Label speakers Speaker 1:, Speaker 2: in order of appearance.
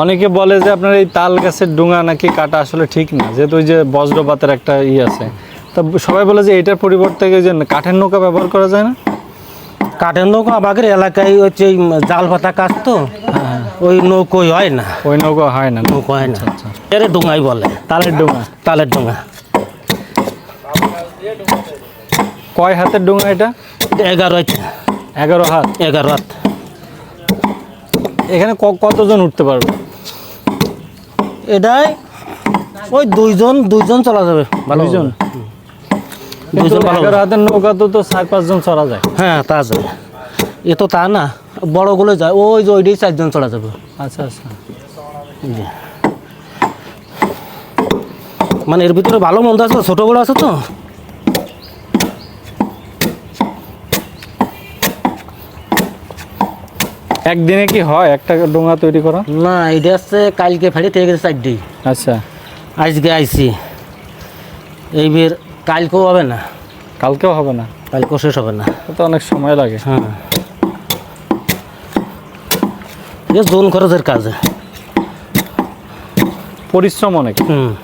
Speaker 1: অনেকে বলে যে আপনার এই তাল গাছের ডুঙা নাকি কাটা আসলে ঠিক না যেহেতু ওই যে বজ্রপাতের একটা ই আছে। তা সবাই বলে যে এটার পরিবর্তে ওই যে কাঠের নৌকা ব্যবহার করা যায় না?
Speaker 2: কাঠের নৌকা আমাদের এলাকায় হচ্ছে জাল পাতা কাজ তো ওই নৌকোই হয় না।
Speaker 1: ওই নৌকা হয় না।
Speaker 2: নৌকো হয় না। এর ডোঙাই বলে।
Speaker 1: তালের ডুঙা।
Speaker 2: তালের ডোঙা।
Speaker 1: কয় হাতের ডুঙা এটা?
Speaker 2: এগারো
Speaker 1: এগারো হাত।
Speaker 2: এগারো হাত।
Speaker 1: এখানে কতজন উঠতে পারবে?
Speaker 2: এটাই ওই দুইজন দুইজন চলা যাবে। ভালো
Speaker 1: দুইজন?
Speaker 2: দুইজন ভালো
Speaker 1: রাতের। নৌকা তো তো চার পাঁচজন চলা যায়।
Speaker 2: হ্যাঁ তা যাবে এ তো তা না বড়গুলো যায়। ওই যে ওইটাই চারজন চলা যাবে।
Speaker 1: আচ্ছা আচ্ছা।
Speaker 2: মানে এর ভিতরে ভালো মন্দ আছে ছোট বড় আছে তো?
Speaker 1: একদিনে কি হয় একটা ডোঙা তৈরি করা?
Speaker 2: না এটা আছে কালকে ফেরি থেকে গেছে চারটেই।
Speaker 1: আচ্ছা।
Speaker 2: আজকে আইসি এইবার কালকেও হবে না।
Speaker 1: কালকেও হবে না?
Speaker 2: কালকেও শেষ হবে না।
Speaker 1: তো অনেক সময় লাগে।
Speaker 2: হ্যাঁ। জোন খরচের কাজ।
Speaker 1: পরিশ্রম অনেক।
Speaker 2: হুম।